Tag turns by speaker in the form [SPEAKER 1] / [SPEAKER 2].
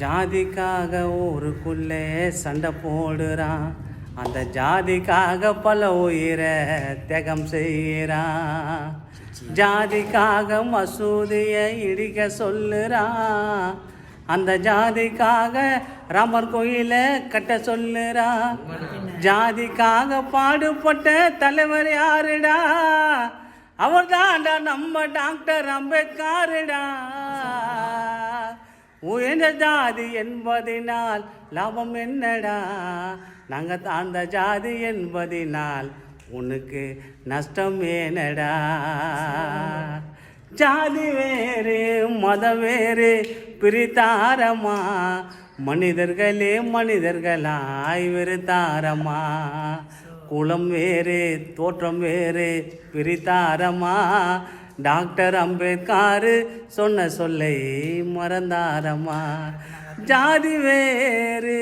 [SPEAKER 1] ஜாதிக்காக ஊருக்குள்ளே சண்டை போடுறான். அந்த ஜாதிக்காக பல உயிரை தியாகம் செய்கிறான். ஜாதிக்காக மசூதியை இடிக்க சொல்லுறான். அந்த ஜாதிக்காக ராமர் கோயிலை கட்ட சொல்லுறான். ஜாதிக்காக பாடுபட்ட தலைவர் யாருடா? அவர் தான்டா நம்ம டாக்டர் அம்பேத்காருடா. உயர்ந்த ஜாதி என்பதினால் லாபம் என்னடா? நாங்கள் தாழ்ந்த ஜாதி என்பதினால் உனக்கு நஷ்டம் ஏனடா? ஜாதி வேறு மதம் வேறு பிரித்தாரமா? மனிதர்களே மனிதர்களாய் வெறுத்தாரமா? குளம் வேறு தோற்றம் வேறு பிரித்தாரமா? டாக்டர் அம்பேத்கார் சொன்ன சொல்லை மறந்தாரம்மா ஜாதி வேறு.